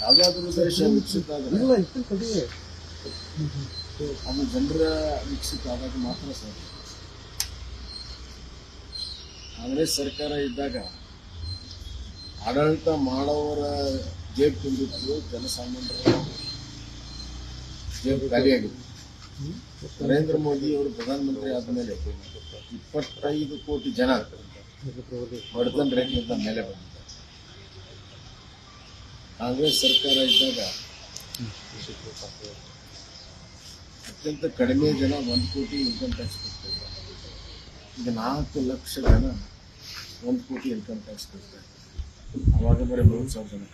ಯಾವುದಾದ್ರೂ ದೇಶ ವಿಕಸಿತ ಆದರೆ ಅದು ಜನರ ವಿಕಸಿತ ಆದಾಗ ಮಾತ್ರ ಸಾಧ್ಯ. ಕಾಂಗ್ರೆಸ್ ಸರ್ಕಾರ ಇದ್ದಾಗ ಆಡಳಿತ ಮಾಡೋವರ ಜೇಬ್ ತುಂಬಿತ್ತು ಜನಸಾಮಾನ್ಯರ ಜೇಬ್ ಖಾಲಿಯಾಗಿತ್ತು ನರೇಂದ್ರ ಮೋದಿ ಅವರು ಪ್ರಧಾನಮಂತ್ರಿ ಆದಮೇಲೆ ಇಪ್ಪತ್ತೈದು ಕೋಟಿ ಜನ ಬಡತನ ರೇಖೆಯಿಂದ ಮೇಲೆ ಬಂದಿದ್ದಾರೆ. ಕಾಂಗ್ರೆಸ್ ಸರ್ಕಾರ ಇದ್ದಾಗ ಅತ್ಯಂತ ಕಡಿಮೆ ಜನ ಒಂದು ಕೋಟಿ ಇನ್ಕಮ್ ಟ್ಯಾಕ್ಸ್ ಕೊಡ್ತಾರೆ. ಈಗ ನಾಲ್ಕು ಲಕ್ಷ ಜನ ಒಂದು ಕೋಟಿ ಇನ್ಕಮ್ ಟ್ಯಾಕ್ಸ್ ಕೊಡ್ತಾರೆ. ಅವಾಗ ಬರೀ ಮೂರು ಸಾವಿರ ಜನ.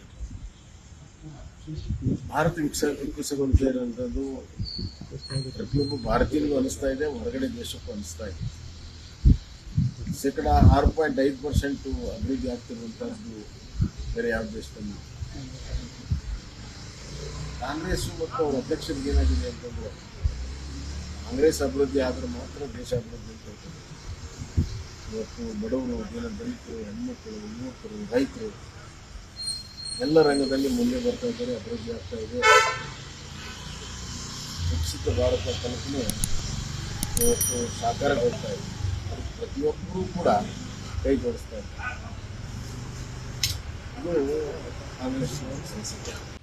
ಭಾರತ ವಿಕಸ ವಿಕಸಗೊಳ್ತಾ ಇರೋಂಥದ್ದು ಪ್ರತಿಯೊಬ್ಬ ಭಾರತೀಯನಿಗೂ ಅನಿಸ್ತಾ ಇದೆ, ಹೊರಗಡೆ ದೇಶಕ್ಕೂ ಅನಿಸ್ತಾ ಇದೆ. ಶೇಕಡ ಆರು ಪಾಯಿಂಟ್ ಐದು ಪರ್ಸೆಂಟು ಅಭಿವೃದ್ಧಿ ಆಗ್ತಿರುವಂಥದ್ದು ಬೇರೆ ಯಾವ ದೇಶದಲ್ಲಿ ಇಲ್ಲ. ಕಾಂಗ್ರೆಸ್ ಮತ್ತು ಅವರ ಅಧ್ಯಕ್ಷರಿಗೆ ಏನಾಗಿದೆ ಅಂತಂದ್ರೆ ಕಾಂಗ್ರೆಸ್ ಅಭಿವೃದ್ಧಿ ಆದ್ರೆ ಮಾತ್ರ ದೇಶ ಅಭಿವೃದ್ಧಿ ಅಂತ ಹೇಳ್ತಾರೆ. ಇವತ್ತು ಬಡವರು, ಜನ, ದಲಿತರು ಹೆಣ್ಮಕ್ಕಳು ಯುವಕರು, ರೈತರು, ಎಲ್ಲ ರಂಗದಲ್ಲಿ ಮುಂದೆ ಬರ್ತಾ ಇದ್ದಾರೆ, ಅಭಿವೃದ್ಧಿ ಆಗ್ತಾ ಇದೆ. ವಿಕಸಿತ ಭಾರತ ಕಲ್ಪನೆ ಇವತ್ತು ಸಾಕಾರಗೊಳ್ತಾ ಇದೆ. ಅದಕ್ಕೆ ಪ್ರತಿಯೊಬ್ಬರೂ ಕೂಡ ಕೈ ಜೋಡಿಸ್ತಾ ಇದ್ದಾರೆ. ಇದು ಕಾಂಗ್ರೆಸ್ ಸಂಸದ